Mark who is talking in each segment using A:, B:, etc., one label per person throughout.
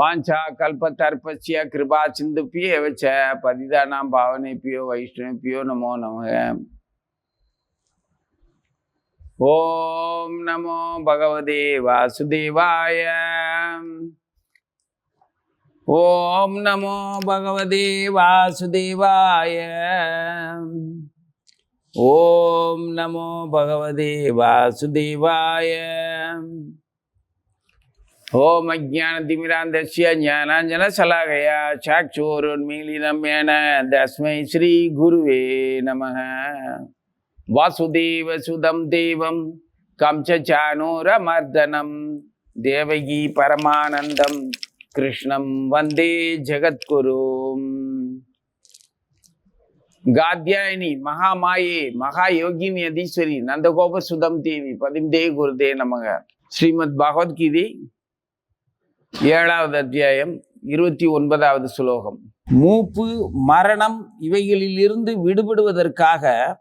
A: வாஞ்சா கல்பத்தர்பஸ்ய கிருபா சிந்துப்பிய வச்ச பதிதானாம் பாவனைப்பியோ வைஷ்ணவிப்பியோ நமோ நமக. ஓம் நமோ பகவதே வாசுதேவாய. ஓம் நமோ பகவதே வாசுதேவாய. ஓம் நமோ பகவதே வாசுதேவாய. ஓம் அஜானதிமிராந்தஸ்ய ஞானாஞ்சனசலாகயா சாக்ஷோருன்மீலிதம் என தஸ்மை ஸ்ரீ குருவே நமः வாசுதேவ சுதம் தேவம் கம்சச்சானூரமர்தனம் தேவகி பரமானந்தம் கிருஷ்ணம் வந்தே ஜெகத்குரும் காத்யாயினி மகாமாயே மகா யோகினி அதீஸ்வரி நந்தகோப சுதம் தேவி பதிம்தே குருதே நமக ஸ்ரீமத் பகவத்கீதை ஏழாவது அத்தியாயம் இருபத்தி ஒன்பதாவது சுலோகம். மூப்பு மரணம் இவைகளிலிருந்து விடுபடுவதற்காக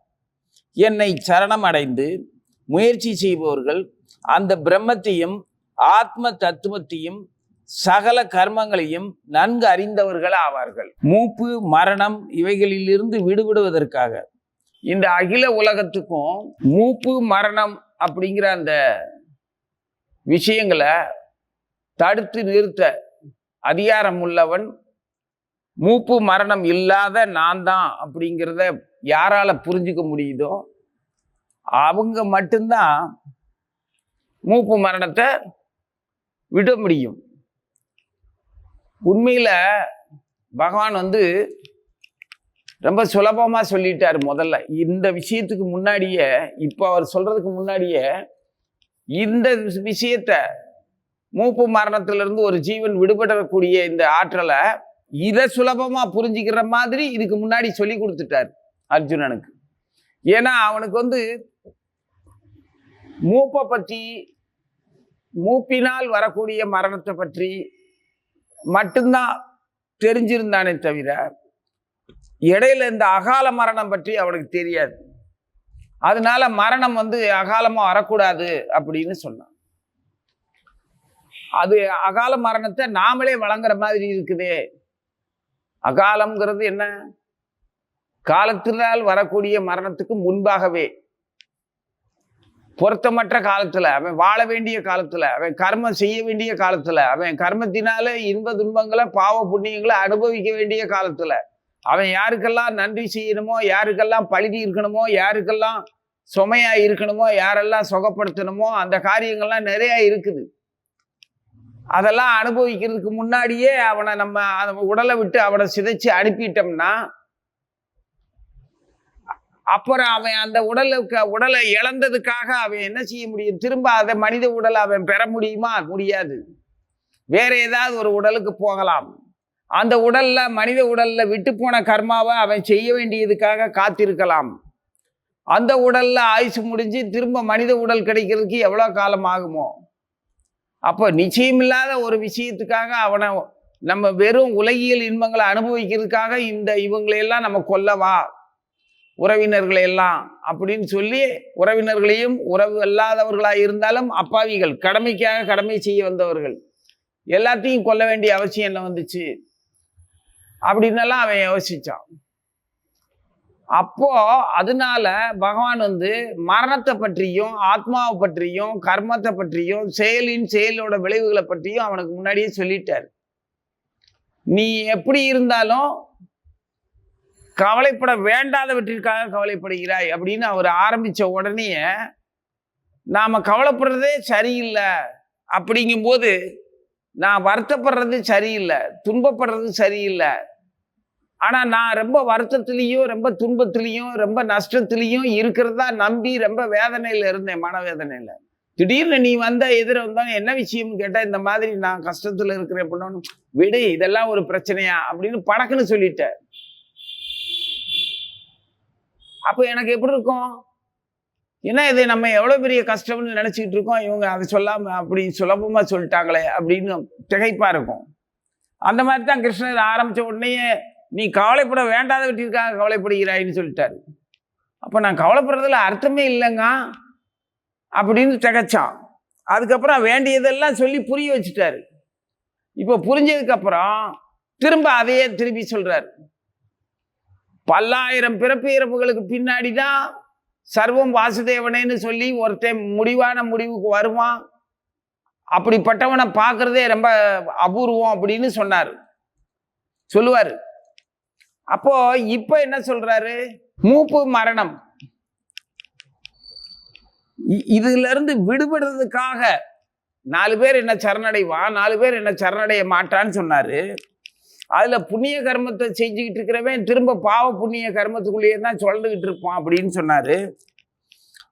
A: என்னை சரணம் அடைந்து முயற்சி செய்பவர்கள் அந்த பிரம்மத்தையும் ஆத்ம தத்துவத்தையும் சகல கர்மங்களையும் நன்கு அறிந்தவர்கள் ஆவார்கள். மூப்பு மரணம் இவைகளிலிருந்து விடுபடுவதற்காக. இந்த அகில உலகத்துக்கும் மூப்பு மரணம் அப்படிங்கிற அந்த விஷயங்களை தடுத்து நிறுத்த அதிகாரம் உள்ளவன் மூப்பு மரணம் இல்லாத நான் தான் அப்படிங்கிறத யாரால புரிஞ்சுக்க முடியுதோ அவங்க மட்டும்தான் மூப்பு மரணத்தை விட முடியும். உண்மையில் பகவான் வந்து ரொம்ப சுலபமாக சொல்லிட்டார் முதல்ல. இந்த விஷயத்துக்கு முன்னாடியே இப்போ அவர் சொல்கிறதுக்கு முன்னாடியே இந்த விஷயத்தை மூப்பு மரணத்திலிருந்து ஒரு ஜீவன் விடுபடக்கூடிய இந்த ஆற்றலை இதை சுலபமாக புரிஞ்சுக்கிற மாதிரி இதுக்கு முன்னாடி சொல்லி கொடுத்துட்டார் அர்ஜுனனுக்கு. ஏன்னா அவனுக்கு வந்து மூப்பை பற்றி மூப்பினால் வரக்கூடிய மரணத்தை பற்றி மட்டும்தான் தெரிஞ்சிருந்தானே தவிர இடையில இந்த அகால மரணம் பற்றி அவனுக்கு தெரியாது. அதனால மரணம் வந்து அகாலமாக வரக்கூடாது அப்படின்னு சொன்னான். அது அகால மரணத்தை நாமளே வழங்குற மாதிரி இருக்குதே. அகாலம்ங்கிறது என்ன? காலத்தினால் வரக்கூடிய மரணத்துக்கு முன்பாகவே. பொருத்தமற்ற காலத்துல அவன் வாழ வேண்டிய காலத்துல அவன் கர்மம் செய்ய வேண்டிய காலத்துல அவன் கர்மத்தினால இன்ப துன்பங்களை பாவ புண்ணியங்களை அனுபவிக்க வேண்டிய காலத்துல அவன் யாருக்கெல்லாம் நன்றி செய்யணுமோ யாருக்கெல்லாம் பழுதி இருக்கணுமோ யாருக்கெல்லாம் சுமையா இருக்கணுமோ யாரெல்லாம் சுகப்படுத்தணுமோ அந்த காரியங்கள்லாம் நிறைய இருக்குது. அதெல்லாம் அனுபவிக்கிறதுக்கு முன்னாடியே அவனை நம்ம உடலை விட்டு அவனை சிதைச்சு அனுப்பிட்டோம்னா அப்புறம் அவன் அந்த உடலுக்கு உடலை இழந்ததுக்காக அவன் என்ன செய்ய முடியும்? திரும்ப அதை மனித உடலை அவன் பெற முடியுமா? முடியாது. வேற ஏதாவது ஒரு உடலுக்கு போகலாம். அந்த உடல்ல மனித உடல்ல விட்டு போன கர்மாவை அவன் செய்ய வேண்டியதுக்காக காத்திருக்கலாம். அந்த உடல்ல ஆயுசு முடிஞ்சு திரும்ப மனித உடல் கிடைக்கிறதுக்கு எவ்வளோ காலம் ஆகுமோ? அப்போ நிச்சயமில்லாத ஒரு விஷயத்துக்காக அவனை நம்ம வெறும் உலகியல் இன்பங்களை அனுபவிக்கிறதுக்காக இந்த இவங்களையெல்லாம் நம்ம கொல்லவா? உறவினர்களை எல்லாம் அப்படின்னு சொல்லி உறவினர்களையும் உறவு அல்லாதவர்களாக இருந்தாலும் அப்பாவிகள் கடமைக்காக கடமை செய்ய வந்தவர்கள். எல்லாத்தையும் கொல்ல வேண்டிய அவசியம் என்ன வந்துச்சு? அப்படின்னெல்லாம் அவன் யோசிச்சான். அப்போ அதனால பகவான் வந்து மரணத்தை பற்றியும் ஆத்மாவை பற்றியும் கர்மத்தை பற்றியும் செயலின் செயலோட விளைவுகளை பற்றியும் அவனுக்கு முன்னாடியே சொல்லிட்டார். நீ எப்படி இருந்தாலும் கவலைப்பட வேண்டாதவற்றிற்காக கவலைப்படுகிறாய் அப்படின்னு அவர் ஆரம்பிச்ச உடனே நாம கவலைப்படுறதே சரியில்லை அப்படிங்கும்போது நான் வருத்தப்படுறது சரியில்லை துன்பப்படுறது சரியில்லை ஆனால் நான் ரொம்ப வருத்தத்துலேயும் ரொம்ப துன்பத்துலேயும் ரொம்ப நஷ்டத்துலேயும் இருக்கிறதா நம்பி ரொம்ப வேதனையில் இருந்தேன் மனவேதனையில். திடீர்னு நீ வந்த எதிர வந்தாங்க என்ன விஷயம்னு கேட்டால் இந்த மாதிரி நான் கஷ்டத்தில் இருக்கிறேன் பண்ணணும் விடு இதெல்லாம் ஒரு பிரச்சனையா அப்படின்னு படக்குன்னு சொல்லிட்டேன். அப்போ எனக்கு எப்படி இருக்கும்? ஏன்னா இது நம்ம எவ்வளோ பெரிய கஷ்டம்னு நினச்சிக்கிட்டு இருக்கோம் இவங்க அதை சொல்லாம அப்படி சுலபமாக சொல்லிட்டாங்களே அப்படின்னு திகைப்பாக இருக்கும். அந்த மாதிரி தான் கிருஷ்ணர் ஆரம்பிச்ச உடனேயே நீ கவலைப்பட வேண்டாத வெட்டியிருக்காக கவலைப்படுகிறாயின்னு சொல்லிட்டாரு. அப்போ நான் கவலைப்படுறதுல அர்த்தமே இல்லைங்க. அப்படின்னு திகச்சான். அதுக்கப்புறம் வேண்டியதெல்லாம் சொல்லி புரிய வச்சுட்டாரு. இப்போ புரிஞ்சதுக்கப்புறம் திரும்ப அதையே திருப்பி சொல்கிறார் பல்லாயிரம் பிறப்பு இறப்புகளுக்கு பின்னாடி தான் சர்வம் வாசுதேவனேன்னு சொல்லி ஒருத்தன் முடிவான முடிவுக்கு வருவான். அப்படிப்பட்டவனை பார்க்குறதே ரொம்ப அபூர்வம் அப்படின்னு சொன்னார். சொல்லுவார். அப்போ இப்போ என்ன சொல்றாரு? மூப்பு மரணம். இ- இதுல இருந்து விடுபடுறதுக்காக நாலு பேர் என்ன சரணடைவான் நாலு பேர் என்ன சரணடைய மாட்டான்னு சொன்னாரு. அதுல புண்ணிய கர்மத்தை செஞ்சுக்கிட்டு இருக்கிறவன் திரும்ப பாவ புண்ணிய கர்மத்துக்குள்ளேயே தான் சொல்லிக்கிட்டு இருப்பான் அப்படின்னு சொன்னாரு.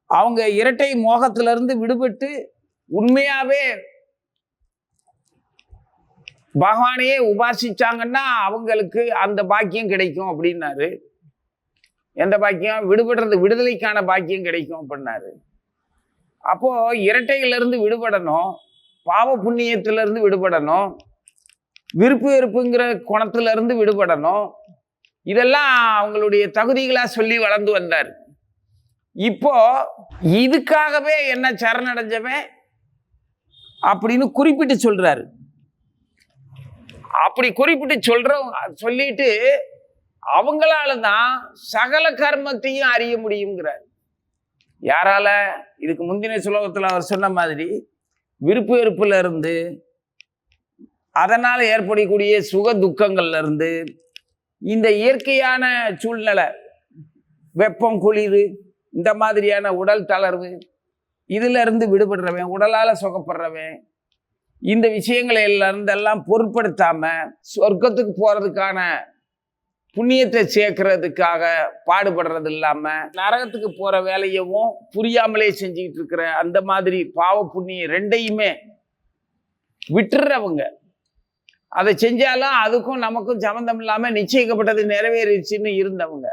A: அவங்க இரட்டை மோகத்திலிருந்து விடுபட்டு உண்மையாவே பகவானையே உபாசிச்சாங்கன்னா அவங்களுக்கு அந்த பாக்கியம் கிடைக்கும் அப்படின்னாரு. எந்த பாக்கியம்? விடுபடுறது விடுதலைக்கான பாக்கியம் கிடைக்கும் அப்படின்னாரு. அப்போ இரட்டையிலேருந்து விடுபடணும் பாவ புண்ணியத்திலிருந்து விடுபடணும் விருப்பு வெறுப்புங்கிற குணத்திலிருந்து விடுபடணும். இதெல்லாம் அவங்களுடைய தகுதிகளாக சொல்லி வளர்ந்து வந்தார். இப்போ இதுக்காகவே என்ன சரணடைஞ்சவன் அப்படின்னு குறிப்பிட்டு சொல்றாரு. அப்படி குறிப்பிட்டு சொல்றவங்க சொல்லிட்டு அவங்களால தான் சகல கர்மத்தையும் அறிய முடியுங்கிறார் யாரால? இதுக்கு முந்தின சுலோகத்தில் அவர் சொன்ன மாதிரி விருப்பு வெறுப்புல இருந்து அதனால் ஏற்படக்கூடிய சுக துக்கங்கள்ல இருந்து இந்த இயற்கையான சூழ்நிலை வெப்பம் குளிர் இந்த மாதிரியான உடல் தளர்வு இதுல இருந்து விடுபடுறவன் உடலால் சுகப்படுறவன் இந்த விஷயங்களை இருந்தெல்லாம் பொருட்படுத்தாமல் சொர்க்கத்துக்கு போகிறதுக்கான புண்ணியத்தை சேர்க்கறதுக்காக பாடுபடுறது இல்லாமல் நரகத்துக்கு போகிற வேலையவும் புரியாமலே செஞ்சுக்கிட்டு இருக்கிற அந்த மாதிரி பாவ புண்ணியம் ரெண்டையுமே விட்டுறவங்க. அதை செஞ்சாலும் அதுக்கும் நமக்கும் சம்மந்தம் இல்லாமல் நிச்சயிக்கப்பட்டது நிறைவேறிச்சுன்னு இருந்தவங்க.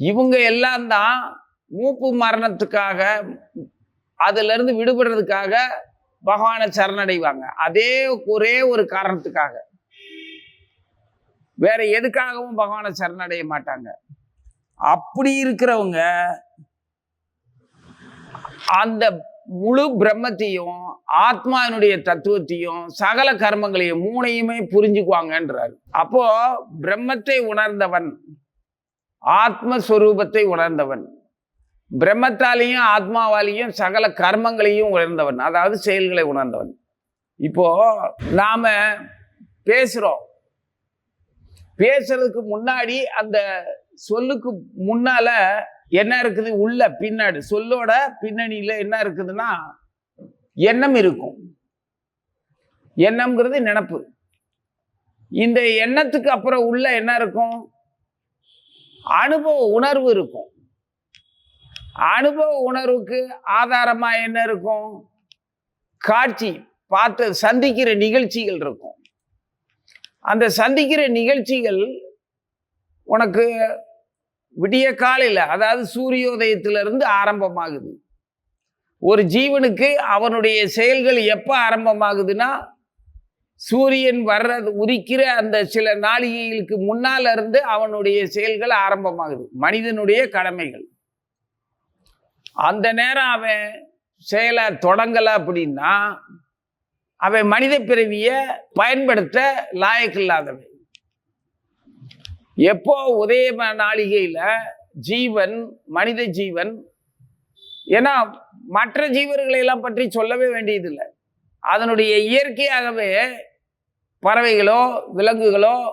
A: இவங்க எல்லாம் தான் மூப்பு மரணத்துக்காக அதுலேருந்து விடுபடுறதுக்காக பகவானை சரணடைவாங்க. அதே ஒரே ஒரு காரணத்துக்காக. வேற எதுக்காகவும் பகவானை சரணடைய மாட்டாங்க. அப்படி இருக்கிறவங்க அந்த முழு பிரம்மத்தையும் ஆத்மாவினுடைய தத்துவத்தையும் சகல கர்மங்களையும் மூணையுமே புரிஞ்சுக்குவாங்கன்றார். அப்போ பிரம்மத்தை உணர்ந்தவன் ஆத்மஸ்வரூபத்தை உணர்ந்தவன். பிரம்மத்தாலையும் ஆத்மாவாலேயும் சகல கர்மங்களையும் உணர்ந்தவன். அதாவது செயல்களை உணர்ந்தவன். இப்போ நாம பேசுகிறோம் பேசுறதுக்கு முன்னாடி அந்த சொல்லுக்கு முன்னால என்ன இருக்குது? உள்ள பின்னாடி. சொல்லோட பின்னணியில என்ன இருக்குதுன்னா எண்ணம் இருக்கும். எண்ணம்ங்கிறது நினப்பு. இந்த எண்ணத்துக்கு அப்புறம் உள்ள என்ன இருக்கும்? அனுபவ உணர்வு இருக்கும். அனுபவ உணர்வுக்கு ஆதாரமாக என்ன இருக்கும்? காட்சி பார்த்து சந்திக்கிற நிகழ்ச்சிகள் இருக்கும். அந்த சந்திக்கிற நிகழ்ச்சிகள் உனக்கு விடிய காலையில் அதாவது சூரியோதயத்திலிருந்து ஆரம்பமாகுது. ஒரு ஜீவனுக்கு அவனுடைய செயல்கள் எப்போ ஆரம்பமாகுதுன்னா சூரியன் வர்றது உதிக்கிற அந்த சில நாளிகைகளுக்கு முன்னால் இருந்து அவனுடைய செயல்கள் ஆரம்பமாகுது. மனிதனுடைய கடமைகள். அந்த நேரம் அவன் செயலை தொடங்கலை அப்படின்னா அவன் மனித பிறவியை பயன்படுத்த லாயக்கில்லாதவன் எப்போ உதய நாளிகையில் ஜீவன் மனித ஜீவன் ஏன்னா மற்ற ஜீவர்களை எல்லாம் பற்றி சொல்லவே வேண்டியதில்லை. அதனுடைய இயற்கையாகவே பறவைகளோ விலங்குகளோ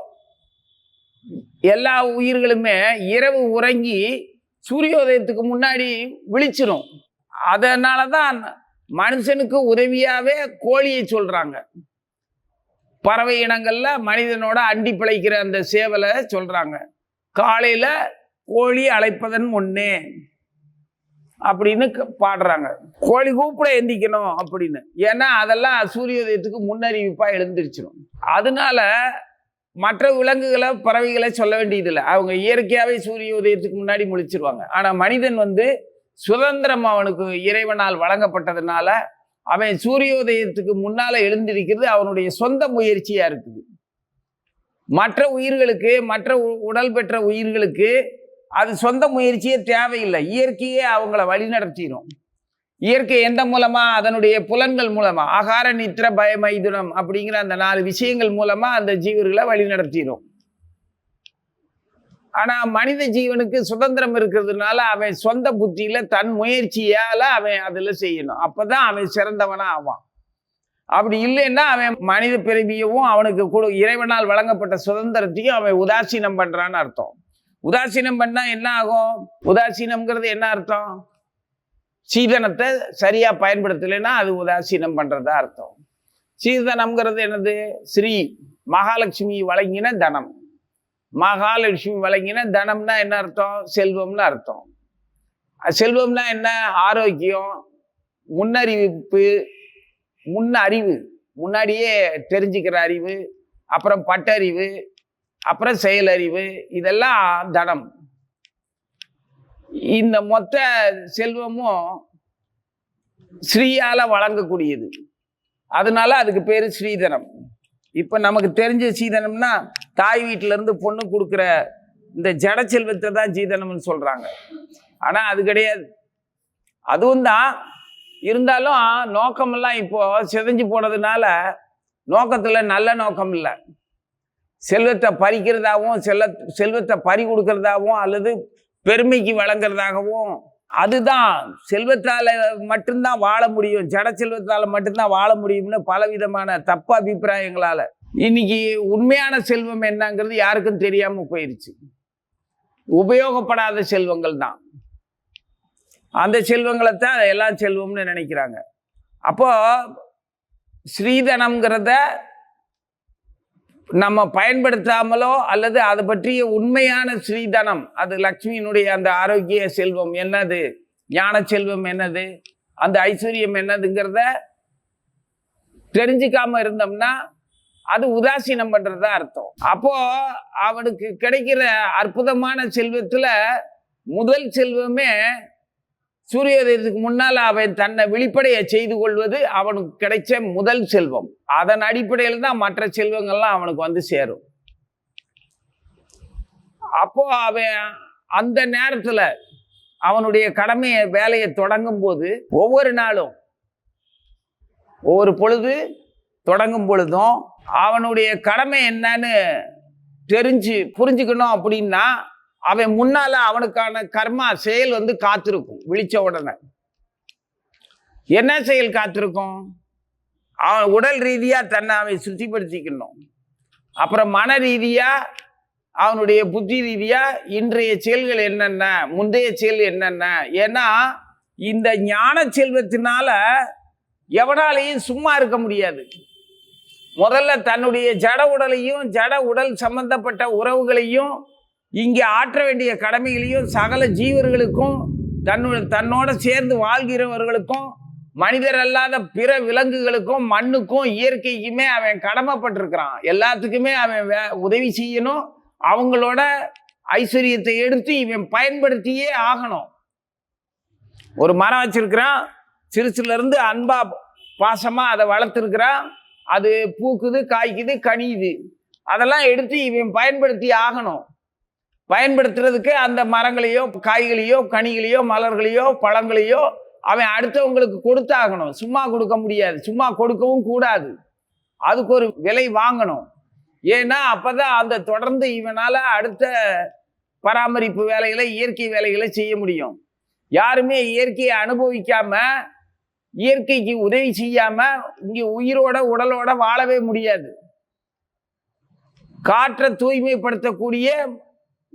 A: எல்லா உயிர்களுமே இரவு உறங்கி சூரியோதயத்துக்கு முன்னாடி விழிச்சிரும். அதனால தான் மனுஷனுக்கு உதவியாகவே கோழியை சொல்கிறாங்க பறவை இனங்களில் மனிதனோட அண்டி பிழைக்கிற அந்த சேவலை சொல்கிறாங்க காலையில் கோழி அழைப்பதன் ஒன்று அப்படின்னு க- பாடுறாங்க. கோழி கூப்பிட எந்திக்கணும் அப்படின்னு. ஏன்னா அதெல்லாம் சூரியோதயத்துக்கு முன்னறிவிப்பாக எழுந்திருச்சிடும் அதனால மற்ற விலங்குகளை பறவைகளை சொல்ல வேண்டியதில்லை. அவங்க இயற்கையாகவே சூரிய உதயத்துக்கு முன்னாடி முழிச்சிருவாங்க. ஆனால் மனிதன் வந்து சுதந்திரம் அவனுக்கு இறைவனால் வழங்கப்பட்டதுனால அவன் சூரியோதயத்துக்கு முன்னால் எழுந்திருக்கிறது அவனுடைய சொந்த முயற்சியாக இருக்குது. மற்ற உயிர்களுக்கு மற்ற உடல் பெற்ற உயிர்களுக்கு அது சொந்த முயற்சியே தேவையில்லை. இயற்கையே அவங்கள வழிநடத்திடும் இயற்கை எந்த மூலமா? அதனுடைய புலன்கள் மூலமா? ஆகார நித்திர பய மைதுனம் அப்படிங்கிற அந்த நாலு விஷயங்கள் மூலமா அந்த ஜீவர்களை வழி நடத்திடும் ஆனா மனித ஜீவனுக்கு சுதந்திரம் இருக்கிறதுனால அவன் சொந்த புத்தியில தன் முயற்சியால அவன் அதுல செய்யணும். அப்பதான் அவன் சிறந்தவனா ஆவான். அப்படி இல்லைன்னா அவன் மனித பிறவியவும் அவனுக்கு கொடு இறைவனால் வழங்கப்பட்ட சுதந்திரத்தையும் அவன் உதாசீனம் பண்றான்னு அர்த்தம். உதாசீனம் பண்ணா என்ன ஆகும்? உதாசீனம்ங்கிறது என்ன அர்த்தம்? சீதனத்தை சரியாக பயன்படுத்தலைன்னா அது உதாசீனம் பண்ணுறதா அர்த்தம். சீதனம்ங்கிறது என்னது? ஸ்ரீ மகாலட்சுமி வழங்கின தனம். மகாலட்சுமி வழங்கின தனம்னா என்ன அர்த்தம்? செல்வம்னு அர்த்தம். செல்வம்னா என்ன? ஆரோக்கியம் முன்னறிவிப்பு முன் அறிவு முன்னாடியே தெரிஞ்சுக்கிற அறிவு அப்புறம் பட்டறிவு அப்புறம் செயலறிவு இதெல்லாம் தனம். இந்த மொத்த செல்வமும் ஸ்ரீயால வழங்கக்கூடியது. அதனால அதுக்கு பேர் ஸ்ரீதனம். இப்போ நமக்கு தெரிஞ்ச சீதனம்னா தாய் வீட்டிலேருந்து பொண்ணு கொடுக்குற இந்த ஜட செல்வத்தை தான் சீதனம்னு சொல்கிறாங்க ஆனால் அது கிடையாது. அதுவும் தான் இருந்தாலும் நோக்கமெல்லாம் இப்போது சிதைஞ்சு போனதுனால நோக்கத்தில் நல்ல நோக்கம் இல்லை. செல்வத்தை பறிக்கிறதாகவும் செல்ல செல்வத்தை பறி கொடுக்கறதாகவும் அல்லது பெருமைக்கு வழங்குறதாகவும் அதுதான் செல்வத்தால் மட்டும்தான் வாழ முடியும். ஜட செல்வத்தால் மட்டும்தான் வாழ முடியும்னு பலவிதமான தப்பு அபிப்பிராயங்களால். இன்னைக்கு உண்மையான செல்வம் என்னங்கிறது யாருக்கும் தெரியாமல் போயிடுச்சு உபயோகப்படாத செல்வங்கள் தான். அந்த செல்வங்களை தான் எல்லா செல்வம்னு நினைக்கிறாங்க. அப்போ ஸ்ரீதனம்ங்கிறத நம்ம பயன்படுத்தாமலோ அல்லது அதை பற்றிய உண்மையான ஸ்ரீதனம் அது லக்ஷ்மியினுடைய அந்த ஆரோக்கிய செல்வம் என்னது? ஞான செல்வம் என்னது? அந்த ஐஸ்வர்யம் என்னதுங்கிறத தெரிஞ்சுக்காம இருந்தோம்னா அது உதாசீனம் பண்ணுறதா அர்த்தம். அப்போ அவனுக்கு கிடைக்கிற அற்புதமான செல்வத்தில் முதல் செல்வமே சூரியோதயத்துக்கு முன்னால் அவன் தன்னை வெளிப்படைய செய்து கொள்வது அவனுக்கு கிடைச்ச முதல் செல்வம். அதன் அடிப்படையில் தான் மற்ற செல்வங்கள்லாம் அவனுக்கு வந்து சேரும். அப்போ அவன் அந்த நேரத்தில் அவனுடைய கடமையை வேலையை தொடங்கும் போது ஒவ்வொரு நாளும் ஒவ்வொரு பொழுது தொடங்கும் பொழுதும் அவனுடைய கடமை என்னன்னு தெரிஞ்சு புரிஞ்சுக்கணும் அப்படின்னா அவன் முன்னால அவனுக்கான கர்மா செயல் வந்து காத்திருக்கும் விழிச்ச உடனே. என்ன செயல் காத்திருக்கும்? அவன் உடல் ரீதியாக தன்னை அவன் சுத்திப்படுத்திக்கணும். அப்புறம் மன ரீதியாக அவனுடைய புத்தி ரீதியாக இன்றைய செயல்கள் என்னென்ன முந்தைய செயல் என்னென்ன? ஏன்னா இந்த ஞான செல்வத்தினால எவனாலையும் சும்மா இருக்க முடியாது. முதல்ல தன்னுடைய ஜட உடலையும் ஜட உடல் சம்பந்தப்பட்ட உறவுகளையும் இங்கே ஆற்ற வேண்டிய கடமைகளையும் சகல ஜீவர்களுக்கும் தன்னோட தன்னோட சேர்ந்து வாழ்கிறவர்களுக்கும் மனிதர் அல்லாத பிற விலங்குகளுக்கும் மண்ணுக்கும் இயற்கைக்குமே அவன் கடமைப்பட்டிருக்கிறான். எல்லாத்துக்குமே அவன் வே- உதவி செய்யணும். அவங்களோட ஐஸ்வர்யத்தை எடுத்து இவன் பயன்படுத்தியே ஆகணும். ஒரு மரம் வச்சிருக்கிறான். சிறுசுலேருந்து அன்பா பாசமாக அதை வளர்த்துருக்கிறான். அது பூக்குது காய்க்குது கனியுது. அதெல்லாம் எடுத்து இவன் பயன்படுத்தி ஆகணும். பயன்படுத்துறதுக்கு அந்த மரங்களையோ காய்களையோ கனிகளையோ மலர்களையோ பழங்களையோ அவன் அடுத்தவங்களுக்கு கொடுத்தாகணும். சும்மா கொடுக்க முடியாது. சும்மா கொடுக்கவும் கூடாது. அதுக்கு ஒரு விலை வாங்கணும். ஏன்னா அப்போதான் அந்த தொடர்ந்து இவனால் அடுத்த பராமரிப்பு வேலைகளை இயற்கை வேலைகளை செய்ய முடியும். யாருமே இயற்கையை அனுபவிக்காம இயற்கைக்கு உதவி செய்யாம இங்கே உயிரோட உடலோட வாழவே முடியாது. காற்றை தூய்மைப்படுத்தக்கூடிய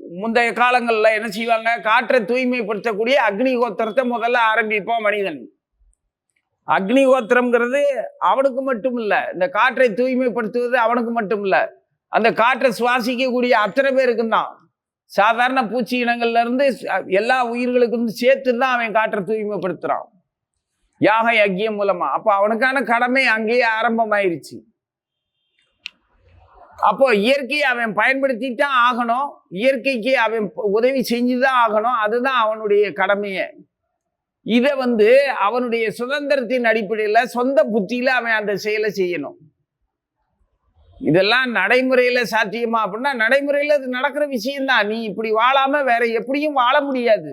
A: முந்தைய காலங்களில் என்ன செய்வாங்க? காற்றை தூய்மைப்படுத்தக்கூடிய அக்னிகோத்திரத்தை முதல்ல ஆரம்பிப்பான் மனிதன். அக்னிகோத்திரம்ங்கிறது அவனுக்கு மட்டும் இல்லை இந்த காற்றை தூய்மைப்படுத்துவது அவனுக்கு மட்டும் இல்லை அந்த காற்றை சுவாசிக்கக்கூடிய அத்தனை பேருக்கும் தான். சாதாரண பூச்சி இனங்கள்லேருந்து எல்லா உயிர்களுக்கும் சேர்த்து தான் அவன் காற்றை தூய்மைப்படுத்துகிறான் யாக யக்கியம் மூலமாக அப்போ அவனுக்கான கடமை அங்கேயே ஆரம்பமாயிருச்சு. அப்போ இயற்கையை அவன் பயன்படுத்தி தான் ஆகணும். இயற்கைக்கு அவன் உதவி செஞ்சு தான் ஆகணும். அதுதான் அவனுடைய கடமையை. இதை வந்து அவனுடைய சுதந்திரத்தின் அடிப்படையில் சொந்த புத்தியில் அவன் அந்த செயலை செய்யணும். இதெல்லாம் நடைமுறையில் சாத்தியமா அப்படின்னா நடைமுறையில் அது நடக்கிற விஷயம்தான். நீ இப்படி வாழாமல் வேற எப்படியும் வாழ முடியாது.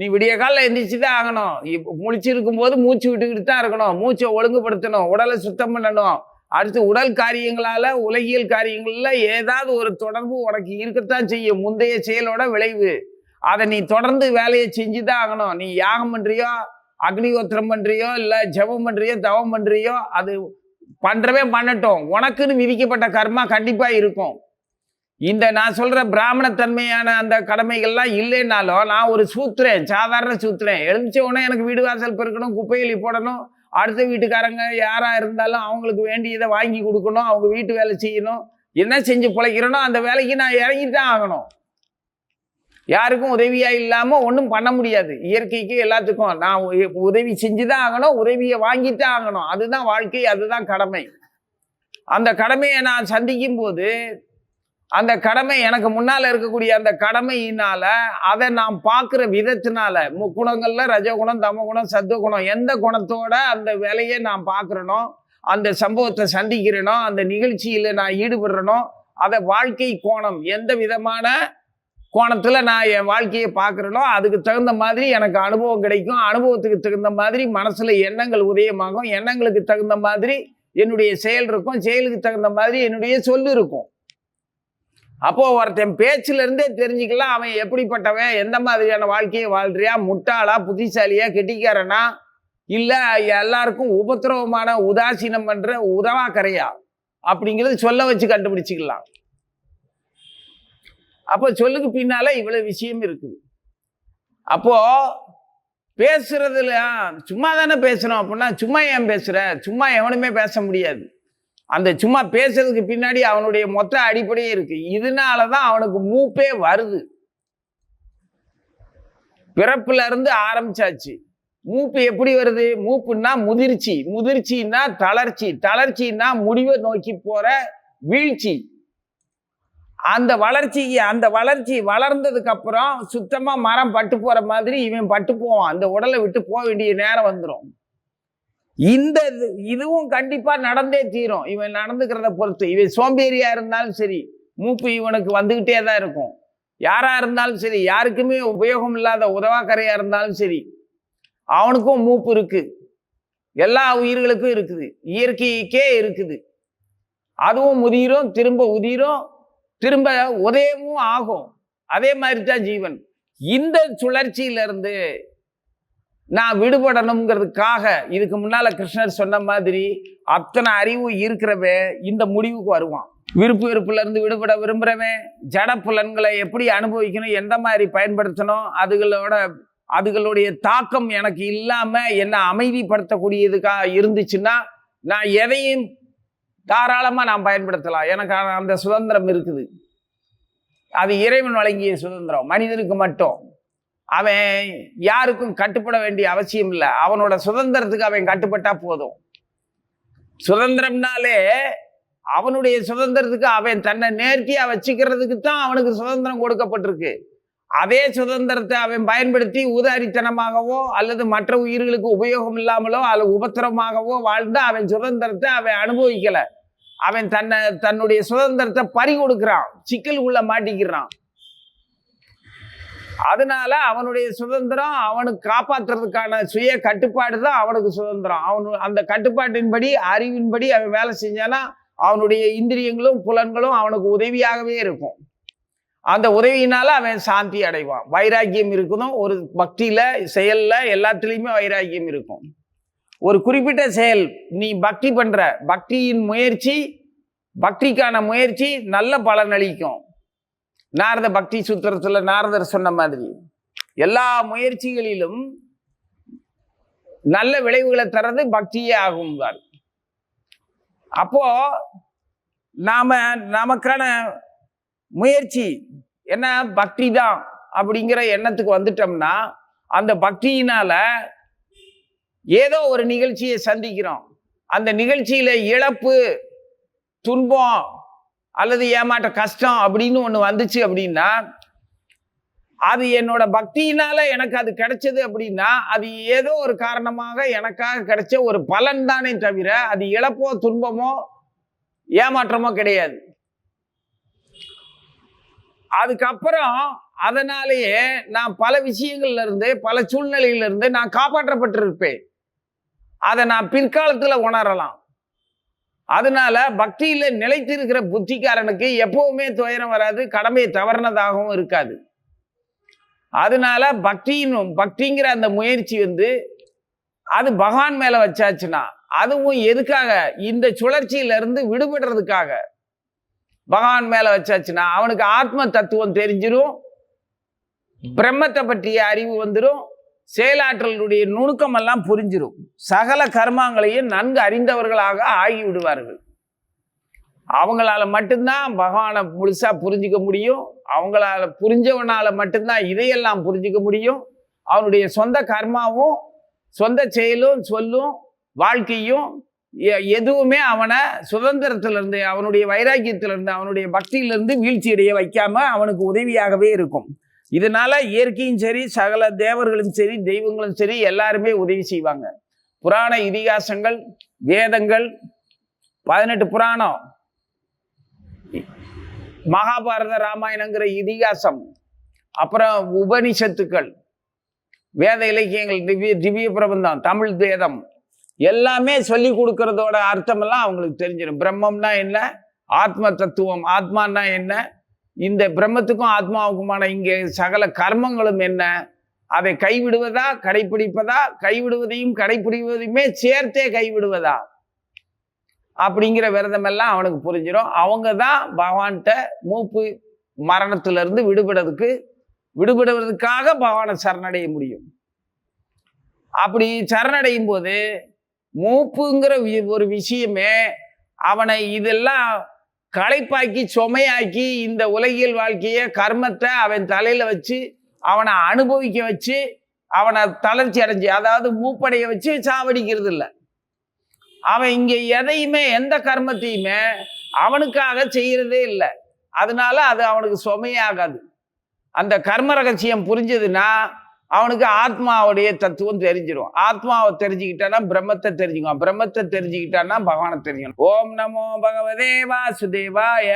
A: நீ விடிய காலில் எந்திரிச்சு தான் ஆகணும். இப்போ முழிச்சிருக்கும் போது மூச்சு விட்டுக்கிட்டு தான் இருக்கணும். மூச்சை ஒழுங்குபடுத்தணும். உடலை சுத்தம் பண்ணணும். அடுத்து உடல் காரியங்களால உலகியல் காரியங்களில் ஏதாவது ஒரு தொடர்பு உனக்கு இருக்கத்தான் செய்யும். முந்தைய செயலோட விளைவு. அதை நீ தொடர்ந்து வேலையை செஞ்சு தான் ஆகணும். நீ யாகம் பண்ணுறியோ அக்னிகோத்திரம் பண்ணுறியோ இல்லை ஜெபம் பண்ணுறியோ தவம் பண்ணுறியோ அது பண்ணுறவே பண்ணட்டும். உனக்குன்னு விதிக்கப்பட்ட கர்மா கண்டிப்பாக இருக்கும். இந்த நான் சொல்கிற பிராமணத்தன்மையான அந்த கடமைகள்லாம் இல்லைன்னாலும் நான் ஒரு சூத்திரன் சாதாரண சூத்திரன். எழுந்திச்ச உடனே எனக்கு வீடு வாசல் பெருக்கணும் குப்பையில் போடணும் அடுத்த வீட்டுக்காரங்க யாராக இருந்தாலும் அவங்களுக்கு வேண்டியதை வாங்கி கொடுக்கணும் அவங்க வீட்டு வேலை செய்யணும். என்ன செஞ்சு பிழைக்கிறனோ அந்த வேலைக்கு நான் இறங்கி தான் ஆகணும். யாருக்கும் உதவியாக இல்லாமல் ஒன்றும் பண்ண முடியாது. இயற்கைக்கு எல்லாத்துக்கும் நான் உதவி செஞ்சு தான் ஆகணும் உதவியை வாங்கிட்டு ஆகணும். அதுதான் வாழ்க்கை அதுதான் கடமை. அந்த கடமையை நான் சந்திக்கும் போது அந்த கடமை எனக்கு முன்னால் இருக்கக்கூடிய அந்த கடமையினால அதை நான் பார்க்குற விதத்தினால முக்குணங்கள்ல ரஜகுணம் தமகுணம் சத்துவகுணம் எந்த குணத்தோட அந்த வேலையை நான் பார்க்குறனோ அந்த சம்பவத்தை சந்திக்கிறேனோ அந்த நிகழ்ச்சியில் நான் ஈடுபடுறனோ அதை வாழ்க்கை கோணம் எந்த விதமான கோணத்தில் நான் என் வாழ்க்கையை பார்க்குறேனோ அதுக்கு தகுந்த மாதிரி எனக்கு அனுபவம் கிடைக்கும். அனுபவத்துக்கு தகுந்த மாதிரி மனசில் எண்ணங்கள் உதயமாகும். எண்ணங்களுக்கு தகுந்த மாதிரி என்னுடைய செயல் இருக்கும். செயலுக்கு தகுந்த மாதிரி என்னுடைய சொல்லு இருக்கும். அப்போ ஒருத்தன் பேச்சுல இருந்தே தெரிஞ்சுக்கலாம் அவன் எப்படிப்பட்டவன் எந்த மாதிரியான வாழ்க்கையை வாழ்றியா முட்டாளா புத்திசாலியா கெட்டிக்காரனா? இல்ல எல்லாருக்கும் உபத்திரவமான உதாசீனம் பண்ற உதவாக்கரையா? அப்படிங்கிறது சொல்ல வச்சு கண்டுபிடிச்சிக்கலாம். அப்போ சொல்லுக்கு பின்னால இவ்வளவு விஷயம் இருக்குது. அப்போ பேசுறதுல சும்மா தானே பேசுறோம் அப்படின்னா சும்மா ஏன் பேசுற? சும்மா எவனுமே பேச முடியாது. அந்த சும்மா பேசுறதுக்கு பின்னாடி அவனுடைய மொத்த அடிப்படையே இருக்கு. இதனால தான் அவனுக்கு மூப்பே வருது. பிறப்புல இருந்து ஆரம்பிச்சாச்சு. மூப்பு எப்படி வருது? மூப்புன்னா முதிர்ச்சி. முதிர்ச்சின்னா தளர்ச்சி. தளர்ச்சின்னா முடிவை நோக்கி போற வீழ்ச்சி. அந்த வளர்ச்சிக்கு அந்த வளர்ச்சி வளர்ந்ததுக்கு அப்புறம் சுத்தமா மரம் பட்டு போற மாதிரி இவன் பட்டு போவான். அந்த உடலை விட்டு போக வேண்டிய நேரம் வந்துடும் இந்த இது- இதுவும் கண்டிப்பாக நடந்தே தீரும். இவன் நடந்துக்கிறத பொறுத்து. இவன் சோம்பேறியா இருந்தாலும் சரி மூப்பு இவனுக்கு வந்துக்கிட்டே தான் இருக்கும். யாராக இருந்தாலும் சரி யாருக்குமே உபயோகம் இல்லாத உதவாக்கரையாக இருந்தாலும் சரி அவனுக்கும் மூப்பு இருக்குது எல்லா உயிர்களுக்கும் இருக்குது. இயற்கைக்கே இருக்குது. அதுவும் முதிரும் திரும்ப உதிரும் திரும்ப உதயமும் ஆகும். அதே மாதிரி தான் ஜீவன். இந்த சுழற்சியிலிருந்து நான் விடுபடணுங்கிறதுக்காக இதுக்கு முன்னால் கிருஷ்ணர் சொன்ன மாதிரி அத்தனை அறிவு இருக்கிறவன் இந்த முடிவுக்கு வருவான். விருப்பு வெறுப்புலேருந்து விடுபட விரும்புகிறவன் ஜட புலன்களை எப்படி அனுபவிக்கணும் எந்த மாதிரி பயன்படுத்தணும் அதுகளோட அதுகளுடைய தாக்கம் எனக்கு இல்லாமல் என்னை அமைதிப்படுத்தக்கூடியதுக்காக இருந்துச்சுன்னா நான் எதையும் தாராளமாக நான் பயன்படுத்தலாம். எனக்கு அந்த சுதந்திரம் இருக்குது. அது இறைவன் வழங்கிய சுதந்திரம். மனிதனுக்கு மட்டும். அவன் யாருக்கும் கட்டுப்பட வேண்டிய அவசியம் இல்லை. அவனோட சுதந்திரத்துக்கு அவன் கட்டுப்பட்டா போதும். சுதந்திரம்னாலே அவனுடைய சுதந்திரத்துக்கு அவன் தன்னை நேர்த்தியா வச்சுக்கிறதுக்கு தான் அவனுக்கு சுதந்திரம் கொடுக்கப்பட்டிருக்கு. அதே சுதந்திரத்தை அவன் பயன்படுத்தி உதாரித்தனமாகவோ அல்லது மற்ற உயிர்களுக்கு உபயோகம் இல்லாமலோ அல்லது உபத்திரமாகவோ வாழ்ந்து அவன் சுதந்திரத்தை அவன் அனுபவிக்கல. அவன் தன்னை தன்னுடைய சுதந்திரத்தை பறி கொடுக்கிறான் சிக்கலுக்குள்ள மாட்டிக்கிறான். அதனால அவனுடைய சுதந்திரம் அவனுக்கு காப்பாற்றுறதுக்கான சுய கட்டுப்பாடு தான் அவனுக்கு சுதந்திரம். அவனு அந்த கட்டுப்பாட்டின்படி அறிவின்படி அவன் வேலை செஞ்சானா அவனுடைய இந்திரியங்களும் புலன்களும் அவனுக்கு உதவியாகவே இருக்கும். அந்த உதவியினால அவன் சாந்தி அடைவான். வைராக்கியம் இருக்கணும். ஒரு பக்தியில செயல்ல எல்லாத்துலேயுமே வைராக்கியம் இருக்கும். ஒரு குறிப்பிட்ட செயல் நீ பக்தி பண்ற பக்தியின் முயற்சி பக்திக்கான முயற்சி நல்ல பலன் அளிக்கும். நாரத பக்தி சூத்திரத்தில் நாரதர் சொன்ன மாதிரி எல்லா முயற்சிகளிலும் நல்ல விளைவுகளை தர்றது பக்தியே ஆகும் அப்போ நாம நமக்கான முயற்சி என்ன? பக்தி தான் அப்படிங்கிற எண்ணத்துக்கு வந்துட்டோம்னா அந்த பக்தியினால ஏதோ ஒரு நிகழ்ச்சியை சந்திக்கிறோம். அந்த நிகழ்ச்சியில இழப்பு துன்பம் அல்லது ஏமாற்ற கஷ்டம் அப்படின்னு ஒன்று வந்துச்சு அப்படின்னா அது என்னோட பக்தியினால எனக்கு அது கிடைச்சது அப்படின்னா அது ஏதோ ஒரு காரணமாக எனக்காக கிடைச்ச ஒரு பலன் தானே தவிர அது இழப்போ துன்பமோ ஏமாற்றமோ கிடையாது. அதுக்கப்புறம் அதனாலேயே நான் பல விஷயங்கள்ல இருந்து பல சூழ்நிலையிலிருந்து நான் காப்பாற்றப்பட்டிருப்பேன். அதை நான் பிற்காலத்தில் உணரலாம். அதனால பக்தியில நிலைத்திருக்கிற புத்திக்காரனுக்கு எப்பவுமே துயரம் வராது கடமையை தவறினதாகவும் இருக்காது. அதனால பக்தியின் பக்திங்கிற அந்த முயற்சி வந்து அது பகவான் மேல வச்சாச்சுன்னா அதுவும் எதுக்காக? இந்த சுழற்சியிலிருந்து விடுபடுறதுக்காக. பகவான் மேல வச்சாச்சுன்னா அவனுக்கு ஆத்ம தத்துவம் தெரிஞ்சிடும் பிரம்மத்தை பற்றிய அறிவு வந்துடும் செயலாற்றலுடைய நுணுக்கமெல்லாம் புரிஞ்சிடும் சகல கர்மாங்களையும் நன்கு அறிந்தவர்களாக ஆகி விடுவார்கள் அவங்களால மட்டும்தான் பகவானை முழுசா புரிஞ்சுக்க முடியும். அவங்களால புரிஞ்சவனால மட்டும்தான் இதையெல்லாம் புரிஞ்சிக்க முடியும். அவனுடைய சொந்த கர்மாவும் சொந்த செயலும் சொல்லும் வாழ்க்கையும் எ- எதுவுமே அவனை சுதந்திரத்திலிருந்து அவனுடைய வைராக்கியத்திலிருந்து அவனுடைய பக்தியிலிருந்து வீழ்ச்சி அடைய வைக்காம அவனுக்கு உதவியாகவே இருக்கும். இதனால இயற்கையும் சரி சகல தேவர்களும் சரி தெய்வங்களும் சரி எல்லாருமே உதவி செய்வாங்க. புராண இதிகாசங்கள் வேதங்கள் பதினெட்டு புராணம். மகாபாரத ராமாயணங்கிற இதிகாசம் அப்புறம் உபனிஷத்துக்கள் வேத இலக்கியங்கள் திவ்ய திவ்ய பிரபந்தம் தமிழ் வேதம் எல்லாமே சொல்லி கொடுக்கறதோட அர்த்தமெல்லாம் அவங்களுக்கு தெரிஞ்சிடும். பிரம்மம்னா என்ன? ஆத்ம தத்துவம். ஆத்மான்னா என்ன? இந்த பிரம்மத்துக்கும் ஆத்மாவுக்குமான இங்கே சகல கர்மங்களும் என்ன? அதை கைவிடுவதா கடைப்பிடிப்பதா? கைவிடுவதையும் கடைப்பிடிப்பதையுமே சேர்த்தே கைவிடுவதா? அப்படிங்கிற விரதமெல்லாம் அவனுக்கு புரிஞ்சிடும் அவங்க தான் பகவான்கிட்ட மூப்பு மரணத்திலிருந்து விடுபடுறதுக்கு விடுபடுவதற்காக பகவானை சரணடைய முடியும். அப்படி சரணடையும் போது மூப்புங்கிற வி- ஒரு விஷயமே அவனை இதெல்லாம் களைப்பாக்கி சுமையாக்கி இந்த உலகியல் வாழ்க்கைய கர்மத்தை அவன் தலையில வச்சு அவனை அனுபவிக்க வச்சு அவனை தளர்ச்சி அடைஞ்சு அதாவது மூப்படைய வச்சு சாவடிக்கிறது இல்லை அவன் இங்க எதையுமே எந்த கர்மத்தையுமே அவனுக்காக செய்யறதே இல்லை. அதனால அது அவனுக்கு சுமையாகாது அந்த கர்ம ரகசியம் புரிஞ்சதுன்னா அவனுக்கு ஆத்மாவுடைய தத்துவம் தெரிஞ்சிடும். ஆத்மாவை தெரிஞ்சுக்கிட்டான்னா பிரம்மத்தை தெரிஞ்சுக்குவான் பிரம்மத்தை தெரிஞ்சுக்கிட்டான்னா பகவானை தெரிஞ்சுக்கணும். ஓம் நமோ பகவதே வாசுதேவாய.